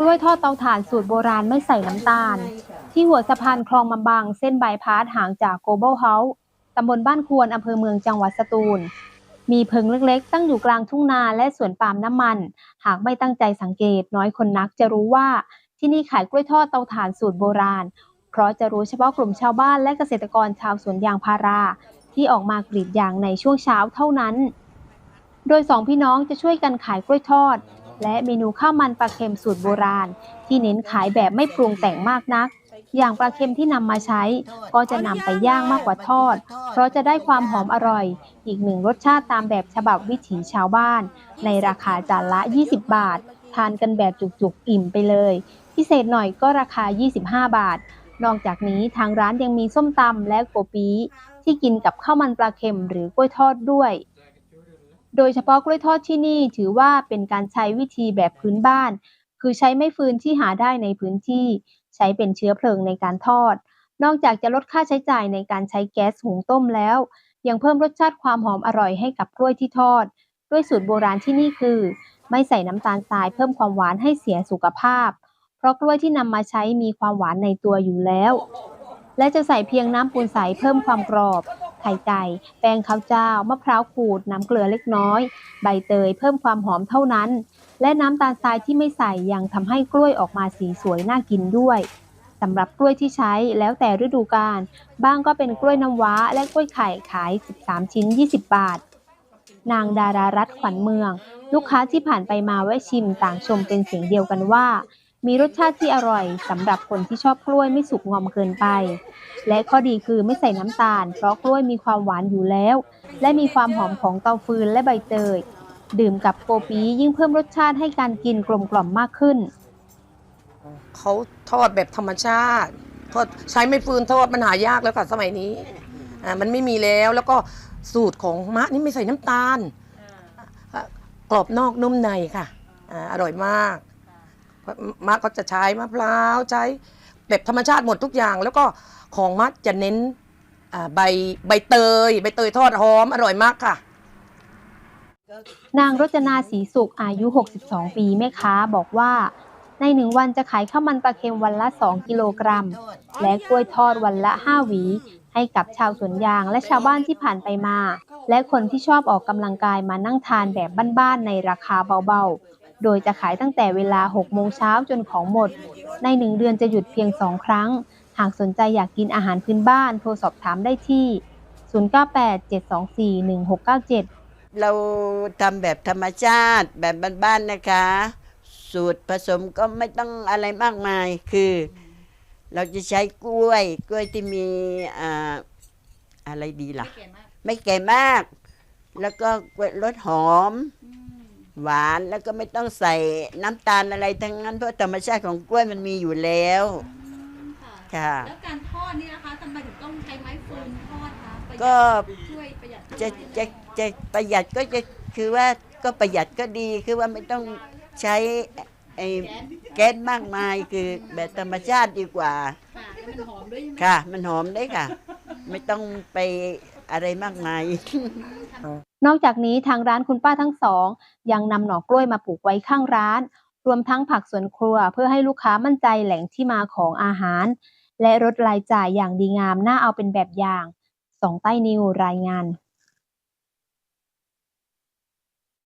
กล้วยทอดเตาถ่านสูตรโบราณไม่ใส่น้ำตาล ที่หัวสะพานคลองมาบาง เส้นบายพาสห่างจากโกลบอลเฮาส์ตำบลบ้านควรอำเภอเมืองจังหวัดสตูล มีเพิงเล็กๆ ตั้งอยู่กลางทุ่งนาและสวนปาล์มน้ำมัน หากไม่ตั้งใจสังเกต น้อยคนนักจะรู้ว่าที่นี่ขายกล้วยทอดเตาถ่านสูตรโบราณ เพราะจะรู้เฉพาะกลุ่มชาวบ้านและเกษตรกรชาวสวนยางพารา ที่ออกมากรีดยางในช่วงเช้าเท่านั้น โดยสองพี่น้องจะช่วยกันขายกล้วยทอด และเมนูข้าวมันปลาเค็มสูตรโบราณ ที่เน้นขายแบบไม่ปรุงแต่งมากนัก อย่างปลาเค็มที่นำมาใช้ ก็จะนำไปย่างมากกว่าทอด เพราะจะได้ความหอมอร่อย อีกหนึ่งรสชาติตามแบบฉบับวิถีชาวบ้าน ในราคาจานละ 20 บาท ทานกันแบบจุกๆอิ่มไปเลย พิเศษหน่อยก็ราคา 25 บาท นอกจากนี้ทางร้านยังมีส้มตำและโกปีที่กินกับข้าวมันปลาเค็มหรือกล้วยทอดด้วย โดยเฉพาะกล้วยทอดที่นี่ถือว่าเป็นการใช้วิธีแบบพื้นบ้าน คือใช้ไม้ฟืนที่หาได้ในพื้นที่ ใช้เป็นเชื้อเพลิงในการทอด นอกจากจะลดค่าใช้จ่ายในการใช้แก๊สหุงต้มแล้ว ยังเพิ่มรสชาติความหอมอร่อยให้กับกล้วยที่ทอด ด้วยสูตรโบราณที่นี่คือ ไม่ใส่น้ำตาลทรายเพิ่มความหวานให้เสียสุขภาพ เพราะกล้วยที่นำมาใช้มีความหวานในตัวอยู่แล้ว และจะใส่เพียงน้ำปูนใสเพิ่มความกรอบ ไข่ไก่ แป้งข้าวเจ้า มะพร้าวขูด น้ำเกลือเล็กน้อย ใบเตยเพิ่มความหอมเท่านั้น และน้ำตาลทรายที่ไม่ใส่ยังทำให้กล้วยออกมาสีสวยน่ากินด้วยสำหรับกล้วยที่ใช้แล้วแต่ฤดูกาลบ้างก็เป็นกล้วยน้ำว้าและกล้วยไข่ขาย 13 ชิ้น 20 บาท นางดารารัตน์ขวัญเมือง ลูกค้าที่ผ่านไปมาแวะชิมต่างชมเป็นเสียงเดียวกันว่า มีรสชาติที่อร่อยสำหรับคนที่ชอบกล้วยไม่สุกงอมเกินไป และข้อดีคือไม่ใส่น้ำตาล เพราะกล้วยมีความหวานอยู่แล้ว และมีความหอมของเตาฟืนและใบเตย ดื่มกับโกปียิ่งเพิ่มรสชาติให้การกินกลมกล่อมมากขึ้น เขาทอดแบบธรรมชาติทอดใช้ไม่ฟืนทอดมันหายากแล้วค่ะสมัยนี้อ่ามันไม่มีแล้วแล้วก็สูตรของมะนี่ไม่ใส่น้ำตาลอะกรอบนอกนุ่มในค่ะอ่าอร่อยมาก มะก็จะใช้มะพร้าวใช้แบบธรรมชาติหมดทุกอย่าง แล้วก็ของมะจะเน้นใบใบเตย ใบเตยทอดหอมอร่อยมากค่ะ นางรจนาศรีสุขอายุ 62 ปีแม่ค้าบอกว่า ในหนึ่งวันจะขายข้าวมันปลาเค็มวันละ 2 กิโลกรัม และกล้วยทอดวันละ 5 หวี ให้กับชาวสวนยางและชาวบ้านที่ผ่านไปมา และคนที่ชอบออกกำลังกายมานั่งทานแบบบ้านๆในราคาเบาๆ โดยจะขายตั้งแต่เวลา 6 โมงเช้าจนของหมด ในหนึ่งเดือนจะหยุดเพียง 2 ครั้ง หากสนใจอยากกินอาหารพื้นบ้าน โทรสอบถามได้ที่ 0987241697 เราทำแบบธรรมชาติแบบบ้านๆนะคะ สูตรผสมก็ไม่ต้องอะไรมากมายคือ เราจะใช้กล้วยกล้วยที่มีอ่าอะไรดีล่ะ ไม่แก่มาก แล้วก็กล้วยรสหอม หวานแล้วก็ไม่ต้องใส่น้ำตาลอะไรทั้งนั้นเพราะธรรมชาติของกล้วยมันมีอยู่แล้วค่ะค่ะ แล้วการทอดนี่นะคะทำไมถึงต้องใช้ไม้ฟืนทอดคะประหยัดก็ ช่วยประหยัดจะจะจะประหยัดก็จะคือว่าก็ประหยัดก็ดีคือว่าไม่ต้องใช้ไอ้แก๊สมากมายคือแบบธรรมชาติดีกว่า ค่ะแล้วมันหอมด้วยใช่ไหม ค่ะ มันหอมได้ค่ะ ไม่ต้องไปอะไรมากมาย นอกจากนี้ทางร้านคุณป้าทั้งสอง ยังนำหน่อกล้วยมาปลูกไว้ข้างร้าน รวมทั้งผักสวนครัวเพื่อให้ลูกค้ามั่นใจแหล่งที่มาของอาหาร และลดรายจ่ายอย่างดีงามน่าเอาเป็นแบบอย่างสองใต้นิวรายงาน